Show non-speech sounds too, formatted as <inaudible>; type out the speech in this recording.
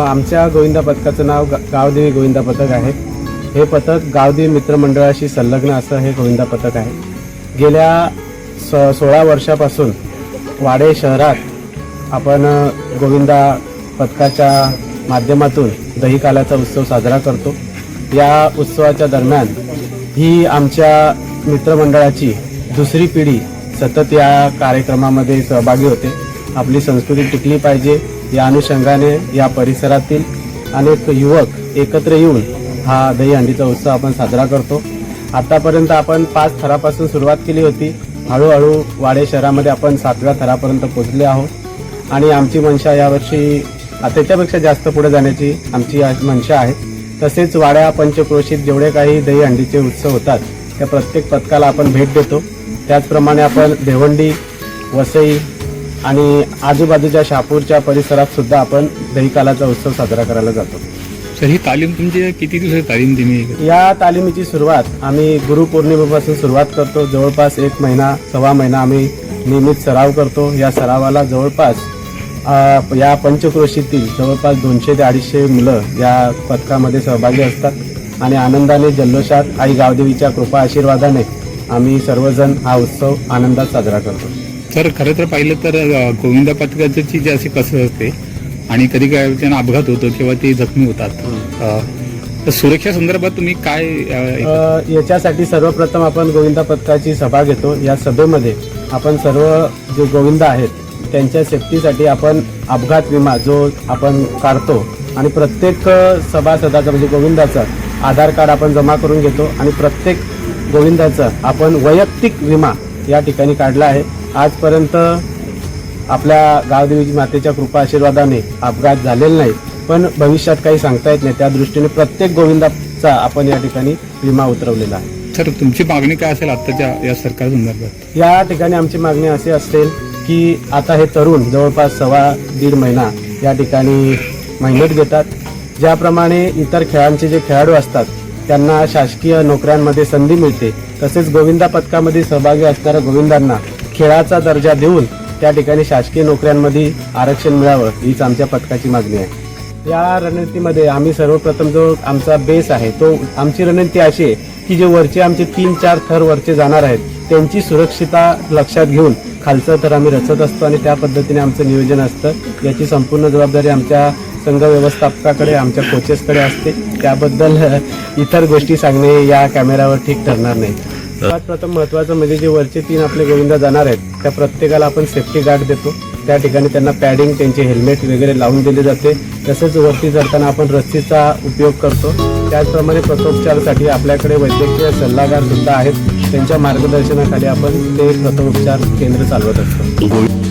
आमच्या गोविंदा पथकाचं नाव गावदेवी गोविंदा पथक आहे. हे पथक गावदेवी मित्रमंडळाशी संलग्न असं हे गोविंदा पथक आहे. गेल्या स सोळा वर्षापासून वाडे शहरात आपण गोविंदा पथकाच्या माध्यमातून दहीकालाचा उत्सव साजरा करतो. या उत्सवाच्या दरम्यान ही आमच्या मित्रमंडळाची दुसरी पिढी सतत या कार्यक्रमामध्ये सहभागी होते. आपली संस्कृती टिकली पाहिजे. या अनुषंगाने या परिसरातील अनेक युवक एकत्र येऊन हा दहीहंडीचा उत्सव आपण साजरा करतो. आतापर्यंत आपण पाच थरापासून सुरुवात केली होती. हळूहळू वाडे शहरामध्ये आपण सातव्या थरापर्यंत पोचले आहोत. आणि आमची मनशा यावर्षी आ, त्याच्यापेक्षा जास्त पुढे जाण्याची आमची मनशा आहे. तसेच वाड्या पंचक्रोशीत जेवढे काही दहीहंडीचे उत्सव होतात त्या प्रत्येक पथकाला आपण भेट देतो. त्याचप्रमाणे आपण भिवंडी वसई आणि आजूबाजूच्या शहापूरच्या परिसरात सुद्धा आपण दहीकालाचा उत्सव साजरा करायला जातो. तर ही तालीम तुमची किती दिवसाची तालीम तुम्ही? या तालिमीची सुरुवात आम्ही गुरुपौर्णिमेपासून सुरुवात करतो. जवळपास एक महिना सव्वा महिना आम्ही नियमित सराव करतो. या सरावाला जवळपास या पंचक्रोशीतील जवळपास दोनशे ते अडीचशे मुलं या पथकामध्ये सहभागी असतात. आणि आनंदाने जल्लोषात आई गावदेवीच्या कृपा आशीर्वादाने आम्ही सर्वजण हा उत्सव आनंदात साजरा करतो. तर खरं तर पाहिलं तर गोविंदा पथकाची जी अशी कसं असते आणि कधी काय त्यांना अपघात होतो किंवा ते जखमी होतात तर सुरक्षा संदर्भात तुम्ही काय याच्यासाठी सर्वप्रथम आपण गोविंदा पथकाची सभा घेतो. या सभेमध्ये आपण सर्व जे गोविंदा आहेत त्यांच्या सेफ्टीसाठी आपण अपघात विमा जो आपण काढतो आणि प्रत्येक सभासदाचा म्हणजे गोविंदाचा आधार कार्ड आपण जमा करून घेतो आणि प्रत्येक गोविंदाचा आपण वैयक्तिक विमा या ठिकाणी काढला आहे. आजपर्यंत आपल्या गावदेवीची मातेच्या कृपा आशीर्वादाने अपघात झालेला नाही पण भविष्यात काही सांगता येत नाही. त्या दृष्टीने प्रत्येक गोविंदाचा आपण या ठिकाणी विमा उतरवलेला आहे. तर तुमची मागणी काय असेल आत्ताच्या या सरकार संदर्भात? या ठिकाणी आमची मागणी अशी असेल की आता हे तरुण जवळपास सव्वा दीड महिना या ठिकाणी मेहनत घेतात. ज्याप्रमाणे इतर खेळांचे जे खेळाडू असतात त्यांना शासकीय नोकऱ्यांमध्ये संधी मिळते. तसेच गोविंदा पथकामध्ये सहभागी असणाऱ्या गोविंदांना खेळाचा दर्जा देऊन त्या ठिकाणी शासकीय नोकऱ्यांमध्ये आरक्षण मिळावं हीच आमच्या पथकाची मागणी आहे. या रणनीतीमध्ये आम्ही सर्वप्रथम जो आमचा बेस आहे तो आमची रणनीती अशी आहे की जे वरचे आमचे तीन चार थर वरचे जाणार आहेत त्यांची सुरक्षितता लक्षात घेऊन खालचं थर आम्ही रचत असतो आणि त्या पद्धतीने आमचं नियोजन असतं. याची संपूर्ण जबाबदारी आमच्या संघ व्यवस्थापकाकडे आमच्या कोचेसकडे असते. त्याबद्दल <laughs> इतर गोष्टी सांगणे या कॅमेऱ्यावर ठीक ठरणार नाही. सर्वात प्रथम महत्वाचं म्हणजे जे वरचे तीन आपले गोविंदा जाणार आहेत त्या प्रत्येकाला आपण सेफ्टी गार्ड देतो. त्या ठिकाणी त्यांना पॅडिंग त्यांचे हेल्मेट वगैरे लावून दिले जाते. तसेच वरती चढताना आपण रस्सीचा उपयोग करतो. त्याचप्रमाणे प्रथमोपचारासाठी आपल्याकडे वैद्यकीय सल्लागार सुद्धा आहेत. त्यांच्या मार्गदर्शनाखाली आपण ते प्रथमोपचार केंद्र चालवत असतो.